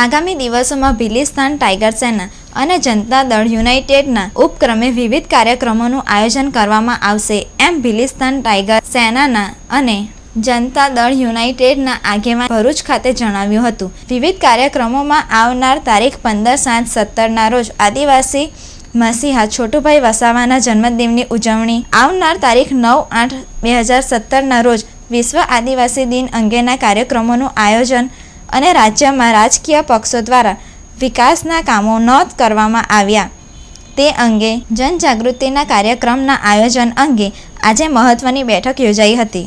આગામી દિવસોમાં ભિલિસ્તાન ટાઈગર સેના અને જનતા દળ યુનાઇટેડના ઉપક્રમે વિવિધ કાર્યક્રમોનું આયોજન કરવામાં આવશે. એમ ભિલિસ્તાન ટાઈગર સેનાના અને જનતા દળ યુનાઇટેડના આગેવાન ભરૂચ ખાતે જણાવ્યું હતું. વિવિધ કાર્યક્રમોમાં આવનાર તારીખ પંદર સાત સત્તરના રોજ આદિવાસી મસીહા છોટુભાઈ વસાવાના જન્મદિનની ઉજવણી, આવનાર તારીખ નવ આઠ બે હજાર સત્તરના રોજ વિશ્વ આદિવાસી દિન અંગેના કાર્યક્રમોનું આયોજન અને રાજ્યમાં રાજકીય પક્ષો દ્વારા વિકાસના કામો નોંધ કરવામાં આવ્યા. તે અંગે જનજાગૃતિના કાર્યક્રમના આયોજન અંગે આજે મહત્વની બેઠક યોજાઈ હતી.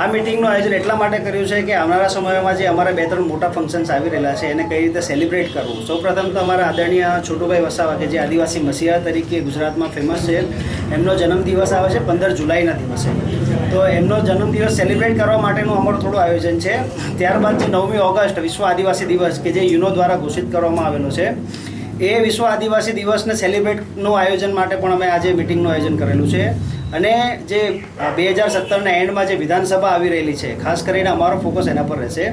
આ મિટિંગનું આયોજન એટલા માટે કર્યું છે કે આવનારા સમયમાં જે અમારા બે ત્રણ મોટા ફંક્શન્સ આવી રહેલા છે, એને કઈ રીતે સેલિબ્રેટ કરવું? સૌપ્રથમ તો અમારા આદરણીય છોટુભાઈ વસાવા કે જે આદિવાસી મસીહા તરીકે ગુજરાતમાં ફેમસ છે. એમનો જન્મદિવસ આવે છે પંદર જુલાઈના દિવસે. તો એમનો જન્મદિવસ સેલિબ્રેટ કરવા માટેનું અમારું થોડું આયોજન છે. ત્યારબાદ જે નવમી ઓગસ્ટ વિશ્વ આદિવાસી દિવસ, કે જે યુનો દ્વારા ઘોષિત કરવામાં આવેલો છે, એ વિશ્વ આદિવાસી દિવસને સેલિબ્રેટનું આયોજન માટે પણ અમે આજે મિટિંગનું આયોજન કરેલું છે. અને જે બે હજાર સત્તરના એન્ડમાં જે વિધાનસભા આવી રહેલી છે, ખાસ કરીને અમારો ફોકસ એના પર રહેશે,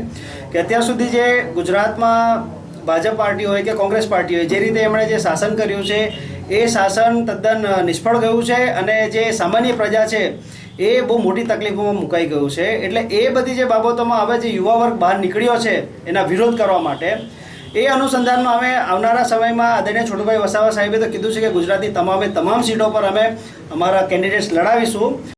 કે અત્યાર સુધી જે ગુજરાતમાં ભાજપ પાર્ટી હોય કે કોંગ્રેસ પાર્ટી હોય, જે રીતે એમણે જે શાસન કર્યું છે, એ શાસન તદ્દન નિષ્ફળ ગયું છે અને જે સામાન્ય પ્રજા છે એ બહુ મોટી તકલીફોમાં મુકાઈ ગયું છે. એટલે એ બધી જે બાબતોમાં હવે જે યુવા વર્ગ બહાર નીકળ્યો છે, એના વિરોધ કરવા માટે, એ અનુસંધાનમાં અમે આવનારા સમયમાં આદરણીય છોટુભાઈ વસાવા સાહેબે તો કીધું છે કે ગુજરાતની તમામે તમામ સીટો પર અમે અમારા કેન્ડિડેટ્સ લડાવીશું.